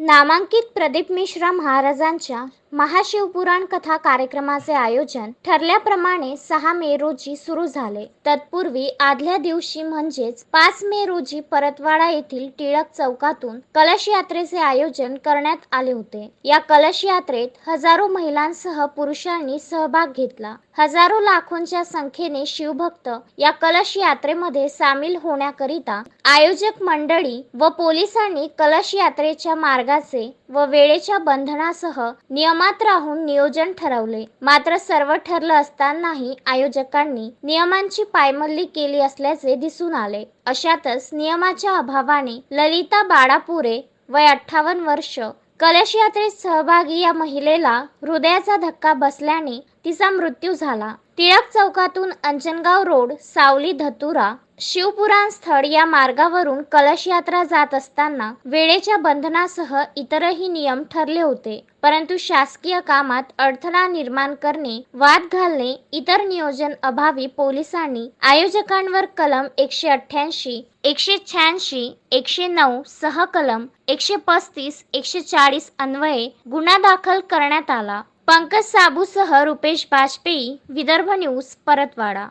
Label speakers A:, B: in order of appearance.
A: नामांकित प्रदीप मिश्रा महाराजांच्या महाशिवपुराण कथा कार्यक्रमाचे आयोजन ठरल्याप्रमाणे सहा मे रोजी सुरू झाले. तत्पूर्वी आदल्या दिवशी म्हणजेच पाच मे रोजी परतवाडा येथील टिळक चौकातून कलश यात्रेचे आयोजन करण्यात आले होते. या कलश यात्रेत हजारो महिलांसह पुरुषांनी सहभाग घेतला. हजारो लाखोंच्या संख्येने शिवभक्त या कलश यात्रेमध्ये सामील होण्याकरिता आयोजक मंडळी व पोलिसांनी कलश यात्रेच्या मार्गाचे व वेळेच्या बंधनासह नियमात राहून नियोजन ठरवले. मात्र सर्व ठरलं असतानाही आयोजकांनी नियमांची पायमल्ली केली असल्याचे दिसून आले. अशातच नियमाच्या अभावाने ललिता बाळापुरे वय अठ्ठावन्न वर्ष कलश यात्रेत सहभागी या महिलेला हृदयाचा धक्का बसल्याने तिचा मृत्यू झाला. टिळक चौकातून अंजनगाव रोड सावली धतुरा शिवपुराण स्थळ या मार्गावरून कलश यात्रा जात असताना वेळेच्या बंधनासह इतरही नियम ठरले होते. परंतु शासकीय कामात अडथळा निर्माण करणे वाद घालणे इतर नियोजन अभावी पोलिसांनी आयोजकांवर कलम एकशे अठ्ठ्याऐंशी एकशे शहाऐंशी एकशे नऊ सह कलम एकशे पस्तीस एकशे चाळीस अन्वये गुन्हा दाखल करण्यात आला. पंकज साबूसह रुपेश बाजपेयी विदर्भ न्यूज परतवाडा.